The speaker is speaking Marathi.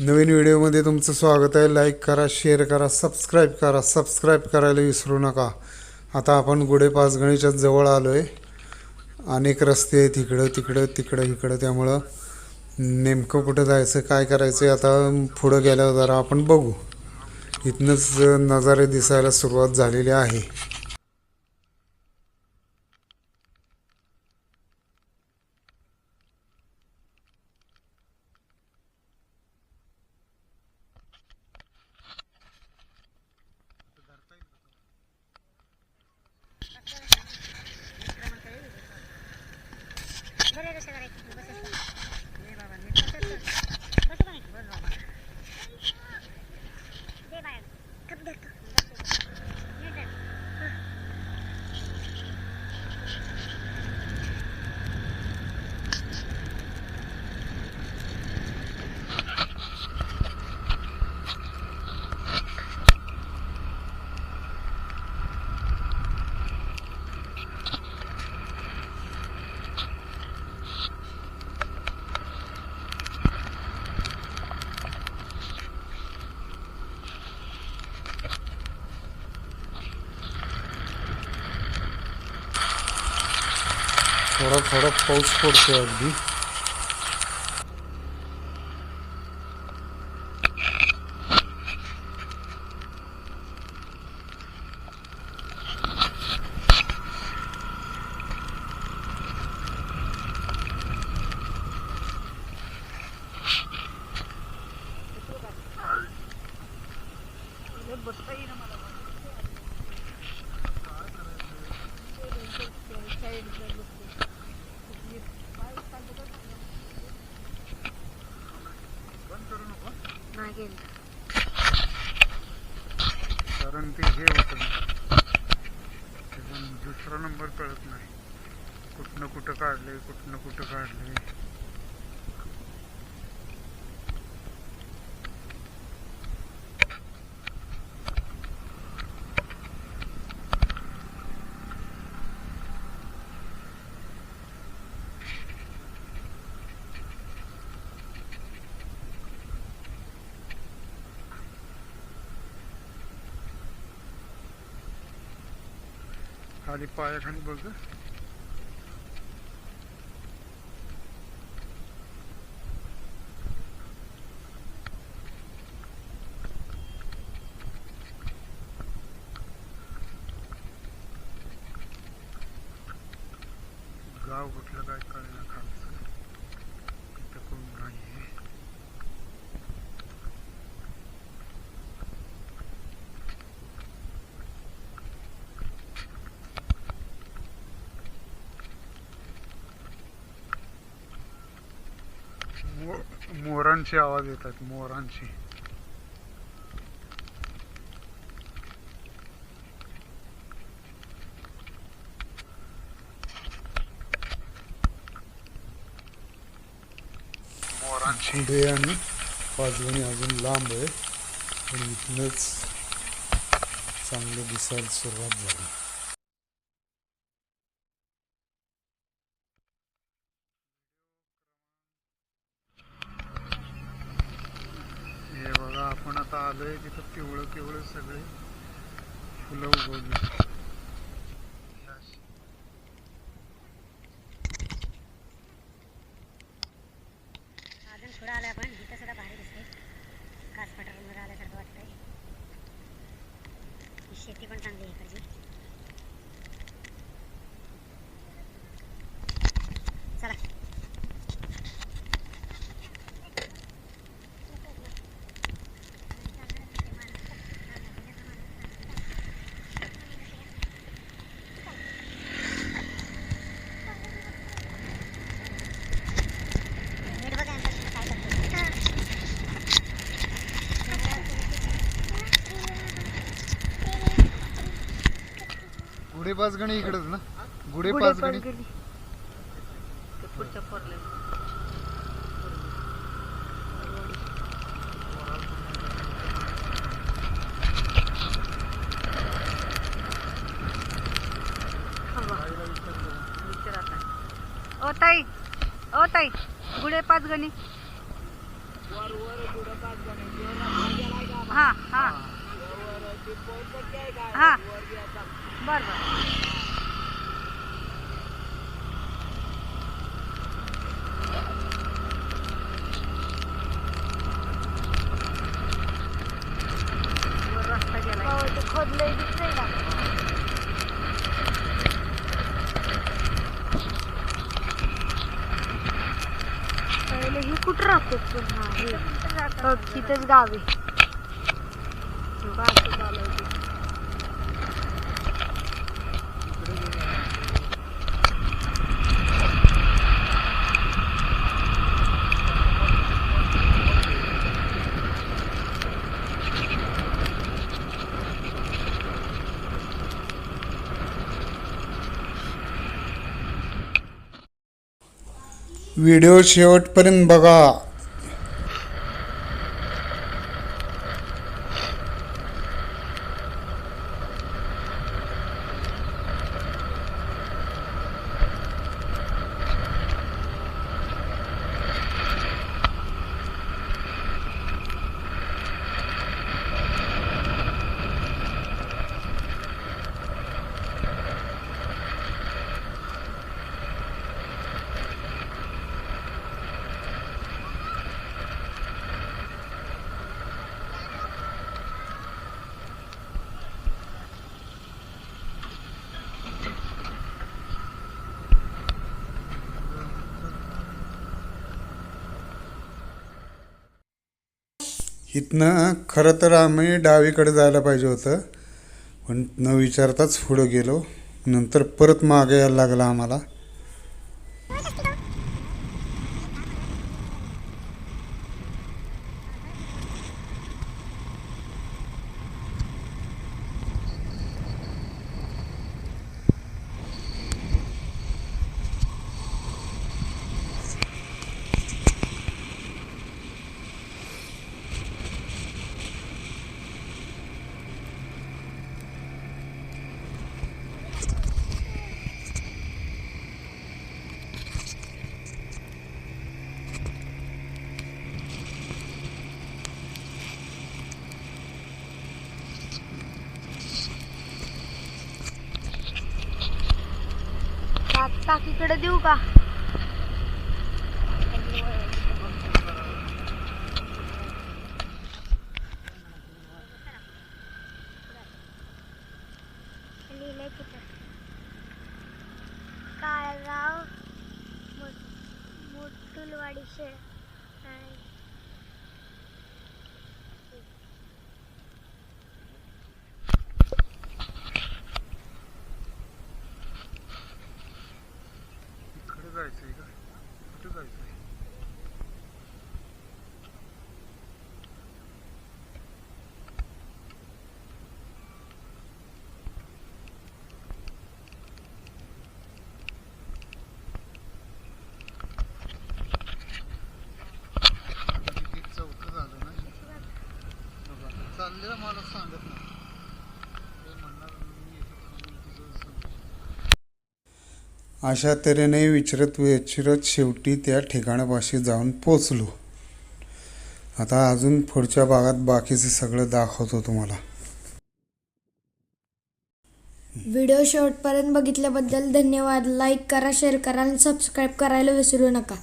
नवीन व्हिडिओमध्ये तुमचं स्वागत आहे. लाईक करा शेअर करा सबस्क्राईब करा. सबस्क्राईब करायला विसरू नका. आता आपण गुढे पाचगणीच्या जवळ आलो आहे अनेक रस्ते आहेत इकडं तिकडं तिकडं इकडं. त्यामुळं नेमकं कुठं जायचं काय करायचं आहे आता पुढं गेल्यावर जरा आपण बघू. इथनंच नजारे दिसायला सुरुवात झालेली आहे. थोडा थोडा पाऊस पडतोय अगदी. कारण ते हे होतं दुसरा नंबर कळत नाही. कुठनं कुठं काढले कुठनं कुठं काढले खाली पायाखाली बघ. गाव कुठलं काय कळलं खालचं इथं कोण नाही मो- मोरांचे आवाज येतात मोरांचे मोरांची आणि पाचगणी अजून लांब आहे पण इथूनच चांगलं दिसायला सुरुवात झाली हे बघा आपण आता आलोय तिथं पिवळं पिवळं सगळे फुलं उगवली. अजून पुढे आलोय आपण. इथं सुद्धा भारी दिसते कास पठारामध्ये आल्यासारखं वाटतंय. ही शेती पण चांगली आहे इकडची. गुढे पाचगणी इकडेच ना? गुढे पाचगणी पुढच्या ओ ताई ओ ताई गुढे पाच गणी हा हा. हा. बर बर. वर रस्ता गेलाय खोदलंय दिसतंय का पहिले ही कुठं राहते पण हा हे हो, तिथंच गाव आहे बघा, असं झालंय ते. व्हिडिओ शेवटपर्यंत बघा. इथनं खरं तर आम्ही डावीकडे जायला पाहिजे होतं. पण न विचारताच पुढं गेलो. नंतर परत मागे यायला लागला आम्हाला. टाकीकडे देऊ का? काळगाव मुटुलवाडी 外水害屋外水 चाललेला अशा तऱ्हेने विचरत विचरत शेवटी त्या ठिकाणापाशी जाऊन पोचलो. आता अजून पुढच्या भागात बाकीचं सगळं दाखवतो तुम्हाला. व्हिडिओ शेवटपर्यंत बघितल्याबद्दल धन्यवाद. लाईक करा शेअर करा आणि सबस्क्राईब करायला विसरू नका.